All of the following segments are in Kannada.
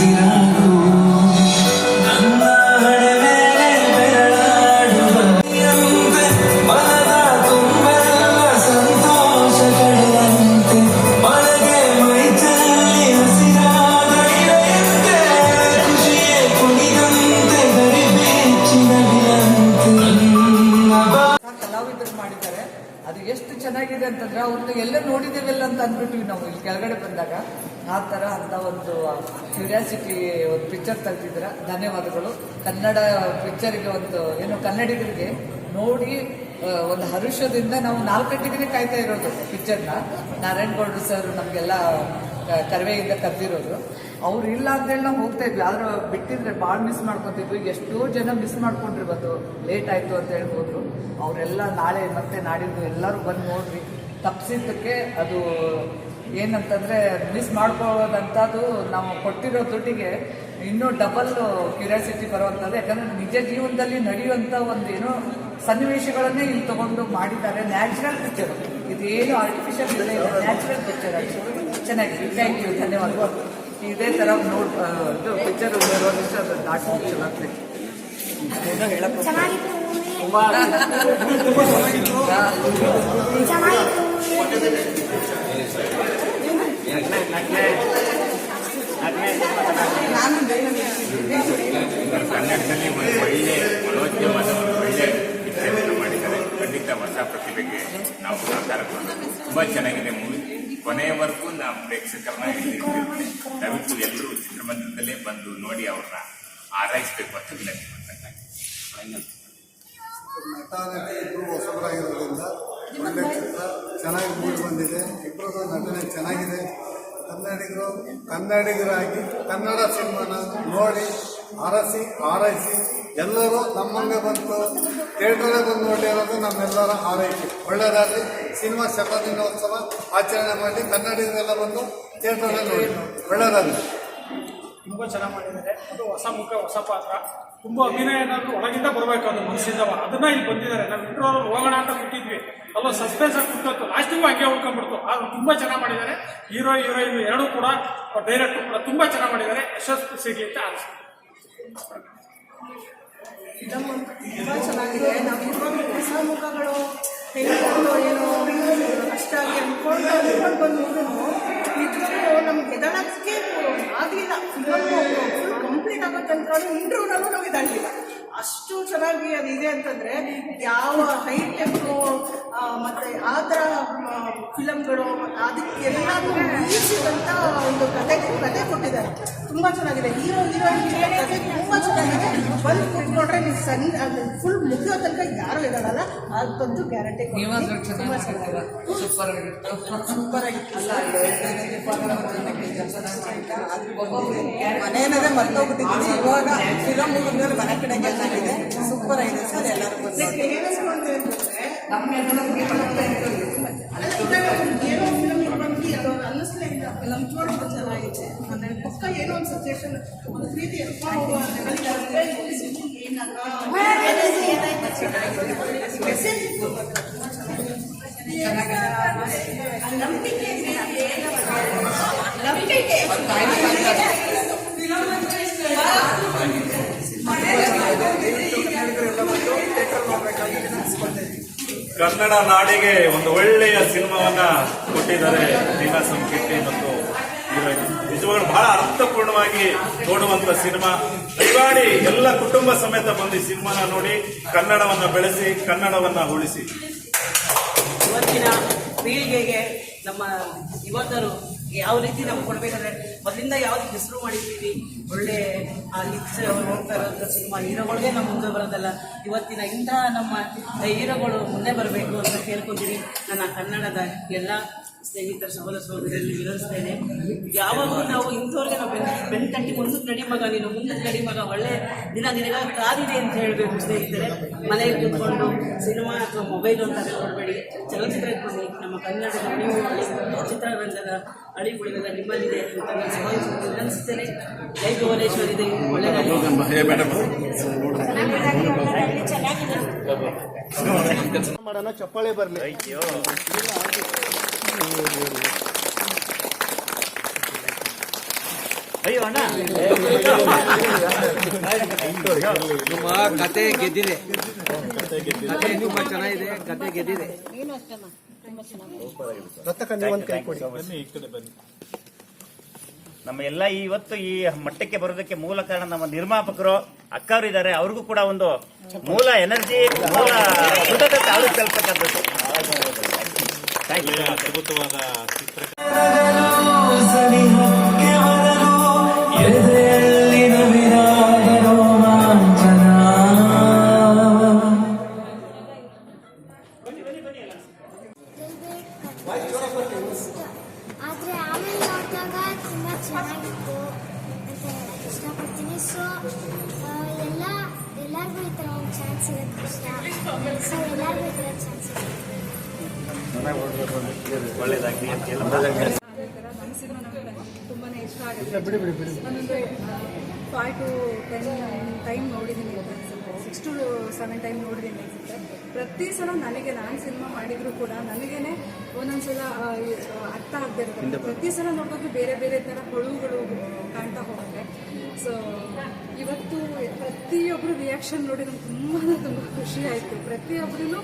ಹಸಿರಾಗು ನನ್ನ ಕೆಳಗಡೆ ಬಂದಾಗ ಆ ಥರ ಅಂತ ಒಂದು ಕ್ಯೂರಿಯಾಸಿಟಿ ಒಂದು ಪಿಕ್ಚರ್ ತೆಗ್ದಿದ್ರ. ಧನ್ಯವಾದಗಳು. ಕನ್ನಡ ಪಿಕ್ಚರ್ಗೆ ಒಂದು, ಏನು ಕನ್ನಡಿಗರಿಗೆ ನೋಡಿ ಒಂದು ಹರುಷದಿಂದ ನಾವು ನಾಲ್ಕು ಗಂಟೆಗೆ ಕಾಯ್ತಾ ಇರೋದು ಪಿಕ್ಚರ್ನ ನಾರಾಯಣ್ ಗೌಡ್ರು ಸರ್ ನಮಗೆಲ್ಲ ಕರವೆಯಿಂದ ಕರೆದಿರೋದು. ಅವ್ರು ಇಲ್ಲ ಅಂತೇಳಿ ನಾವು ಹೋಗ್ತಾ ಇದ್ವಿ. ಆದ್ರೆ ಬಿಟ್ಟಿದ್ರೆ ಭಾಳ ಮಿಸ್ ಮಾಡ್ಕೊತಿದ್ವಿ. ಎಷ್ಟೋ ಜನ ಮಿಸ್ ಮಾಡ್ಕೊಂಡ್ರಿ ಬಂದು ಲೇಟ್ ಆಯ್ತು ಅಂತ ಹೇಳಿ ಹೋದ್ರು. ಅವರೆಲ್ಲ ನಾಳೆ ಮತ್ತೆ ನಾಡಿದ್ದು ಎಲ್ಲರೂ ಬಂದು ನೋಡ್ರಿ. ತಪ್ಪಿಸಿದ್ದಕ್ಕೆ ಅದು ಏನಂತಂದ್ರೆ ಮಿಸ್ ಮಾಡ್ಕೊಳ್ಳೋದಂಥದ್ದು ನಾವು ಕೊಟ್ಟಿರೋ ದುಡ್ಡಿಗೆ ಇನ್ನೂ ಡಬಲ್ ಕ್ಯೂರಿಯಾಸಿಟಿ ಬರುವಂಥದ್ದು. ಯಾಕಂದ್ರೆ ನಿಜ ಜೀವನದಲ್ಲಿ ನಡೆಯುವಂಥ ಒಂದು ಏನೋ ಸನ್ನಿವೇಶಗಳನ್ನೇ ಇಲ್ಲಿ ತಗೊಂಡು ಮಾಡಿದ್ದಾರೆ. ನ್ಯಾಚುರಲ್ ಪಿಕ್ಚರ್ ಇದೇನು ಆರ್ಟಿಫಿಷಿಯಲ್ ಇಲ್ಲ ನ್ಯಾಚುರಲ್ ಪಿಕ್ಚರ್ ಚೆನ್ನಾಗಿದೆ. ಥ್ಯಾಂಕ್ ಯು ಧನ್ಯವಾದಗಳು. ಇದೇ ಥರ ನೋಡ್ ಪಿಕ್ಚರ್ ದಾಟಿ ಚಲೋ ಆಗ್ತೈತಿ ಏನೋ ಹೇಳಕ್ ಚೆನ್ನಾಗಿತ್ತು. ತುಂಬಾ ಕನ್ನಡದಲ್ಲಿ ಒಂದು ಒಳ್ಳೆ ಮನೋಜ್ಞವಾದ ಒಂದು ಒಳ್ಳೆ ಪಿಕ್ಚರ್ ಮಾಡಿದ್ದಾರೆ ಖಂಡಿತ ಹೊಸ ಪ್ರತಿಭೆಗೆ ನಾವು ಸಹಕಾರ ಕೊಡಬೇಕು ತುಂಬಾ ಚೆನ್ನಾಗಿದೆ ಮೂವಿ ಕೊನೆಯವರೆಗೂ ನಾವು ಪ್ರೇಕ್ಷಕರನ್ನ ಹಿಡಿದಿರ್ತೀವಿ ದಯವಿಟ್ಟು ಎಲ್ಲರೂ ಚಿತ್ರಮಂದಿರದಲ್ಲೇ ಬಂದು ನೋಡಿ ಅವ್ರನ್ನ ಆರೈಸಬೇಕು ಅಂತ ವಿನಂತಿ ಹೊಸಬರಾಗಿರೋದ್ರಿಂದ ಒಳ್ಳೆ ಚಿತ್ರ ಚೆನ್ನಾಗಿ ಮೂಡಿ ಬಂದಿದೆ. ಇಬ್ಬರದು ನಟನೆ ಚೆನ್ನಾಗಿದೆ. ಕನ್ನಡಿಗರು, ಕನ್ನಡಿಗರಾಗಿ ಕನ್ನಡ ಸಿನಿಮಾನ ನೋಡಿ ಆರಸಿ ಆರೈಸಿ ಎಲ್ಲರೂ ನಮ್ಮಂಗೆ ಬಂತು. ಥಿಯೇಟ್ರಲ್ಲೇ ಬಂದು ನೋಡಿರೋದು ನಮ್ಮೆಲ್ಲರ ಆರೈಕೆ ಒಳ್ಳೆಯದಾಗಲಿ ಸಿನಿಮಾ ಶತದಿನೋತ್ಸವ ಆಚರಣೆ ಮಾಡಿ ಕನ್ನಡಿಗರೆಲ್ಲ ಬಂದು ಥಿಯೇಟ್ರಲ್ಲೇ ನೋಡಿ. ಒಳ್ಳೆಯದಾಗಲಿ ತುಂಬ ಚೆನ್ನಾಗಿ ಮಾಡಿದ್ದಾರೆ. ಅದು ಹೊಸ ಮುಖ, ಹೊಸ ಪಾತ್ರ. ತುಂಬ ಅಭಿನಯ ಏನಾದರೂ ಒಳಗಿಂದ ಬರಬೇಕು ಅದು ಮನಸ್ಸಿಂದವ ಅದನ್ನ ಇಲ್ಲಿ ಬಂದಿದ್ದಾರೆ. ನಾವು ಇಂಟ್ರೋಲ್ ಹೋಗೋಣ ಅಂತ ಬಿಟ್ಟಿದ್ವಿ. ಅಲ್ಲೋ ಸಸ್ಪೆನ್ಸ್ ಆಗಿ ಬಿಟ್ಟು ಲಾಸ್ಟಿಗೂ ಹಂಗೆ ಉಳ್ಕೊಂಡ್ಬಿಡ್ತು ಆದ್ರೆ ತುಂಬ ಚೆನ್ನಾಗಿ ಮಾಡಿದ್ದಾರೆ. ಹೀರೋ ಹೀರೋಯಿನ್ ಎರಡೂ ಕೂಡ ಡೈರೆಕ್ಟರ್ ಕೂಡ ತುಂಬ ಚೆನ್ನಾಗಿ ಮಾಡಿದ್ದಾರೆ. ಯಶಸ್ವಿ ಸಿಗಲಿ ಅಂತ ಅನಿಸ್ತು ಚೆನ್ನಾಗಿದೆ. ನಾವು ನಮ್ಗೆ ಆಗಲಿಲ್ಲ. ಕಂಪ್ಲೀಟ್ ಆಗೋ ತನಕ ಇಂಟ್ರೂನಲ್ಲೂ ನಾವು ಎದಳಲಿಲ್ಲ ಅಷ್ಟು ಚೆನ್ನಾಗಿ ಅದು ಇದೆ ಅಂತಂದ್ರೆ ಯಾವ ಹೈಟೆಕ್ಕು ಮತ್ತೆ ಆ ಥರ ಫಿಲಮ್ಗಳು ಅದಕ್ಕೆಲ್ಲನೂ ಒಂದು ಕತೆ ಕತೆ ಕೊಟ್ಟಿದ್ದಾರೆ. ತುಂಬ ಚೆನ್ನಾಗಿದೆ. ಹೀರೋ ಹೀರೋಯಿನ್ ಬಂದು ಕುತ್ಕೊಂಡ್ರೆ ನೀವು ಸಣ್ಣ ಅದು ಫುಲ್ ಮುಗಿಯೋ ತನಕ ಯಾರು ಇದಾಳಲ್ಲ ಅದಂತೂ ಗ್ಯಾರಂಟಿ ಸೂಪರ್ ಸೂಪರ್ ಮನೆಯಲ್ಲೇ ಮರ್ತೋಗ್ಬಿಟ್ಟಿದ್ದೀನಿ ಇವಾಗ ಫಿಲಮ್ ಮುಗಿದ್ಮೇಲೆ ಮನೆ ಕಡೆ ಆಗಿದೆ ಸೂಪರ್ ಆಗಿದೆ ಸರ್ ಎಲ್ಲರೂ ಬಂದು ನಮ್ಮ ಏನೋ ಅನ್ನಿಸ್ಲೇ ಇಲ್ಲ ಫಿಲಮ್ ನೋಡೋದು ಚೆನ್ನಾಗಿದೆ ಪಕ್ಕ ಏನೋ ಒಂದು ಸಜೆಷನ್ ಒಂದು ಪ್ರೀತಿ ಎತ್ಕೊಂಡು ಹೋಗುವ ಕನ್ನಡ ನಾಡಿಗೆ ಒಂದು ಒಳ್ಳೆಯ ಸಿನಿಮಾವನ್ನ ಕೊಟ್ಟಿದ್ದಾರೆ ದೀನಾ ಸಂಕೀರ್ತಿ ಮತ್ತು ಹೀರೋಯಿನ್. ನಿಜವಾಗ್ಲೂ ಬಹಳ ಅರ್ಥಪೂರ್ಣವಾಗಿ ನೋಡುವಂತ ಸಿನಿಮಾ. ದಯಮಾಡಿ ಎಲ್ಲ ಕುಟುಂಬ ಸಮೇತ ಬಂದು ಸಿನಿಮಾನ ನೋಡಿ, ಕನ್ನಡವನ್ನ ಬೆಳೆಸಿ, ಕನ್ನಡವನ್ನ ಉಳಿಸಿ. ಇವತ್ತಿನ ಪೀಳಿಗೆಗೆ ನಮ್ಮ ಯುವಕರು ಯಾವ ರೀತಿ ನಾವು ಕೊಡ್ಬೇಕಂದ್ರೆ, ಮೊದಲಿಂದ ಯಾವ್ದು ಹೆಸರು ಮಾಡಿದ್ದೀವಿ, ಒಳ್ಳೆ ಆ ಲಿಕ್ಸ್ ಹೋಗ್ತಾ ಇರೋಂಥ ಸಿನಿಮಾ ಹೀರೋಗಳಿಗೆ ನಾವು ಮುಂದೆ ಬರೋದಲ್ಲ. ಇವತ್ತಿನ ಇಂತಹ ನಮ್ಮ ಹೀರೋಗಳು ಮುಂದೆ ಬರಬೇಕು ಅಂತ ಕೇಳ್ಕೊತೀನಿ. ನನ್ನ ಕನ್ನಡದ ಎಲ್ಲ ಸ್ನೇಹಿತರ, ಸಹೋದರ ಸಹೋದರಿಯಲ್ಲಿ ವಿರೋಧಿಸ್ತೇನೆ ಯಾವಾಗಲೂ ನಾವು ಇಂಥವ್ರಿಗೆ ನಾವು ಬೆನ್ ಬೆನ್ ತಟ್ಟಿ ಮುಂದಕ್ಕೆ ನಡಿ ಮಗ, ನೀನು ಮುಂದಕ್ಕೆ ನಡಿ ಮಗ, ಒಳ್ಳೆ ದಿನ ದಿನಗಳ ಕಾದಿದೆ ಅಂತ ಹೇಳಬೇಕು ಸ್ನೇಹಿತರೆ. ಮನೆಗೆ ಕೂತ್ಕೊಂಡು ಸಿನಿಮಾ ಅಥವಾ ಮೊಬೈಲ್ ಅಂತ ನೋಡಬೇಡಿ. ಚಲನಚಿತ್ರಕ್ಕೆ ಬನ್ನಿ ನಮ್ಮ ಕನ್ನಡದ ನೀವು ಚಿತ್ರರಂಗದ ಅಳಿ ಉಳಿದ ನಿಮ್ಮಲ್ಲಿದೆ ಅಂತ ನಾನು ಸಹೋದರ ವಿನಂತಿಸ್ತೇನೆ ಜೈ ಭುವನೇಶ್ವರಿ. ಇದೆ ಮಾಡೋಣ ಚಪ್ಪಾಳೆ ಬರಲಿ. ನಮ್ಮ ಕತೆ ಗೆದ್ದಿದೆ. ಕತೆ ತುಂಬಾ ಚೆನ್ನಾಗಿದೆ ಕತೆ ಗೆದ್ದಿದೆ. ನಮ್ಮ ಎಲ್ಲ ಇವತ್ತು ಈ ಮಟ್ಟಕ್ಕೆ ಬರೋದಕ್ಕೆ ಮೂಲ ಕಾರಣ ನಮ್ಮ ನಿರ್ಮಾಪಕರು ಅಕ್ಕವರು ಇದ್ದಾರೆ. ಅವ್ರಿಗೂ ಕೂಡ ಒಂದು ಮೂಲ ಎನರ್ಜಿ ಮೂಲ ಅದ್ಭುತವಾದ ಒಳ್ಳೇದಾಗ್ಲಿ ಅಂತ ಎಲ್ಲ ನನ್ನ ಸಿನಿಮಾ ನನಗೆ ತುಂಬಾ ಇಷ್ಟ ಆಗುತ್ತೆ ಫೈವ್ ಟು ಟೆನ್ ಟೈಮ್ ನೋಡಿದ್ದೀನಿ ಸಿಕ್ಸ್ ಟು ಸೆವೆನ್ ಟೈಮ್ ನೋಡಿದ್ದೀನಿ ಅನ್ಸುತ್ತೆ ಪ್ರತಿ ಸಲ ನನಗೆ ನಾನು ಸಿನಿಮಾ ಮಾಡಿದ್ರು ಕೂಡ ನನಗೇನೆ ಒಂದೊಂದ್ಸಲ ಅರ್ಥ ಆಗದೆ ಇರುತ್ತೆ. ಪ್ರತಿ ಸಲ ನೋಡೋದು ಬೇರೆ ಬೇರೆ ಥರ ಕೊಳುಗಳು ಕಾಣ್ತಾ ಹೋಗುತ್ತೆ. ಸೊ ಇವತ್ತು ಪ್ರತಿಯೊಬ್ಬರು ರಿಯಾಕ್ಷನ್ ನೋಡಿ ನಂಗೆ ತುಂಬಾ ತುಂಬ ಖುಷಿ ಆಯಿತು. ಪ್ರತಿಯೊಬ್ಬರೂ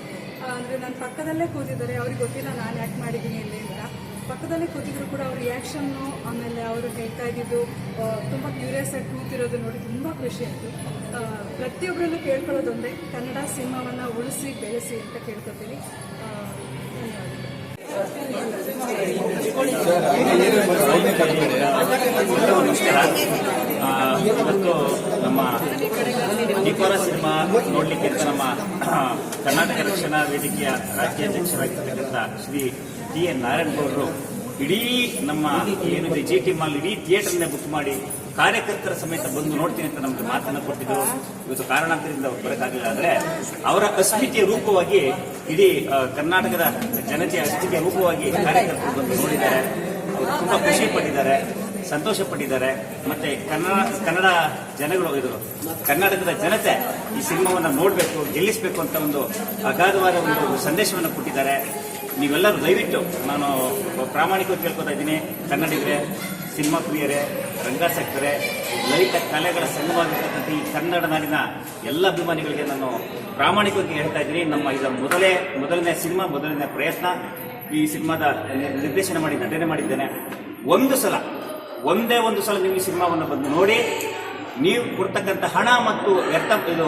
ಅಂದರೆ ನನ್ನ ಪಕ್ಕದಲ್ಲೇ ಕೂತಿದ್ದಾರೆ. ಅವ್ರಿಗೆ ಗೊತ್ತಿಲ್ಲ ನಾನು ಆಕ್ಟ್ ಮಾಡಿದ್ದೀನಿ ಇಲ್ಲಿ ಅಂತ. ಪಕ್ಕದಲ್ಲೇ ಕೂತಿದ್ರು ಕೂಡ ಅವ್ರ ರಿಯಾಕ್ಷನ್ನು ಆಮೇಲೆ ಅವರು ಹೇಳ್ತಾ ಇದ್ದಿದ್ದು ತುಂಬ ಕ್ಯೂರಿಯಸ್ ಆಗಿ ಕೂತಿರೋದು ನೋಡಿ ತುಂಬ ಖುಷಿ ಆಯಿತು. ಪ್ರತಿಯೊಬ್ಬರಲ್ಲೂ ಕೇಳ್ಕೊಳ್ಳೋದೊಂದೇ. ಕನ್ನಡ ಸಿನಿಮಾವನ್ನ ಉಳಿಸಿ, ಬೆಳೆಸಿ ಅಂತ ಕೇಳ್ಕೊತೀನಿ ಇವತ್ತು ನಮ್ಮ ನಿಕೋರ ಸಿನಿಮಾ ನೋಡ್ಲಿಕ್ಕೆ ನಮ್ಮ ಕರ್ನಾಟಕ ರಕ್ಷಣಾ ವೇದಿಕೆಯ ರಾಜ್ಯಾಧ್ಯಕ್ಷರಾಗಿರ್ತಕ್ಕಂಥ ಶ್ರೀ ಟಿ ಎನ್ ನಾರಾಯಣಗೌಡರು ಇಡೀ ನಮ್ಮ ಏನಿದೆ ಜಿ ಟಿ ಮಾಲ್ ಇಡೀ ಥಿಯೇಟರ್ನೇ ಬುಕ್ ಮಾಡಿ ಕಾರ್ಯಕರ್ತರ ಸಮೇತ ಬಂದು ನೋಡ್ತೀನಿ ಅಂತ ನಮಗೆ ಮಾತನ್ನು ಕೊಟ್ಟಿದ್ರು. ಇವತ್ತು ಕಾರಣಾಂತರದಿಂದ ಅವ್ರು ಬರೋಕ್ಕಾಗಲಿಲ್ಲ ಆದ್ರೆ ಅವರ ಅಸ್ಮಿತೆಯ ರೂಪವಾಗಿ ಇಡೀ ಕರ್ನಾಟಕದ ಜನತೆಯ ಅಸ್ಮಿತೆಯ ರೂಪವಾಗಿ ಕಾರ್ಯಕರ್ತರು ಬಂದು ನೋಡಿದ್ದಾರೆ. ಅವರು ತುಂಬಾ ಖುಷಿ ಪಟ್ಟಿದ್ದಾರೆ, ಸಂತೋಷ ಪಟ್ಟಿದ್ದಾರೆ. ಮತ್ತೆ ಕನ್ನಡ ಕನ್ನಡ ಜನಗಳು, ಇದು ಕರ್ನಾಟಕದ ಜನತೆ ಈ ಸಿನಿಮಾವನ್ನು ನೋಡಬೇಕು, ಗೆಲ್ಲಿಸಬೇಕು ಅಂತ ಒಂದು ಅಗಾಧವಾದ ಒಂದು ಸಂದೇಶವನ್ನು ಕೊಟ್ಟಿದ್ದಾರೆ. ನೀವೆಲ್ಲರೂ ದಯವಿಟ್ಟು ನಾನು ಪ್ರಾಮಾಣಿಕವಾಗಿ ಕೇಳ್ಕೊತಾ ಇದ್ದೀನಿ. ಕನ್ನಡಿಗರೇ ಸಿನಿಮಾ ಪ್ರಿಯರೇ, ರಂಗಾಸಕ್ತರೇ, ಲಲಿತ ಕಲೆಗಳ ಸಂಘವಾಗಿರ್ತಕ್ಕಂಥ ಈ ಕನ್ನಡ ನಾಡಿನ ಎಲ್ಲ ಅಭಿಮಾನಿಗಳಿಗೆ ನಾನು ಪ್ರಾಮಾಣಿಕವಾಗಿ ಹೇಳ್ತಾ ಇದ್ದೀನಿ. ನಮ್ಮ ಇದರ ಮೊದಲೇ, ಮೊದಲನೇ ಸಿನಿಮಾ, ಮೊದಲನೇ ಪ್ರಯತ್ನ. ಈ ಸಿನಿಮಾದ ನಿರ್- ನಿರ್ದೇಶನ ಮಾಡಿ, ನಟನೆ ಮಾಡಿದ್ದೇನೆ. ಒಂದು ಸಲ, ಒಂದೇ ಒಂದು ಸಲ ನೀವು ಈ ಸಿನಿಮಾವನ್ನು ಬಂದು ನೋಡಿ ನೀವು ಕೊಡ್ತಕ್ಕಂಥ ಹಣ ಮತ್ತು ವ್ಯರ್ಥ ಇದು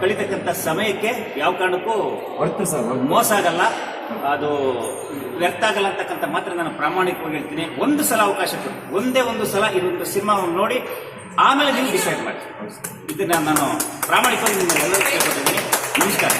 ಕಳಿತಕ್ಕಂಥ ಸಮಯಕ್ಕೆ ಯಾವ ಕಾರಣಕ್ಕೂ ಮೋಸ ಆಗಲ್ಲ. ಅದು ವ್ಯರ್ಥ ಆಗಲ್ಲ ಅಂತಕ್ಕಂಥ ಮಾತ್ರ ನಾನು ಪ್ರಾಮಾಣಿಕವಾಗಿ ಹೇಳ್ತೀನಿ. ಒಂದು ಸಲ ಅವಕಾಶ ಕೊಡಿ. ಒಂದೇ ಒಂದು ಸಲ ಇದೊಂದು ಸಿನಿಮಾವನ್ನು ನೋಡಿ ಆಮೇಲೆ ನೀವು ಡಿಸೈಡ್ ಮಾಡಿ. ಇದನ್ನ ನಾನು ಪ್ರಾಮಾಣಿಕವಾಗಿ ನಿಮ್ಮೆಲ್ಲರೂ ಕೇಳ್ಕೊತೀನಿ ನಮಸ್ಕಾರ.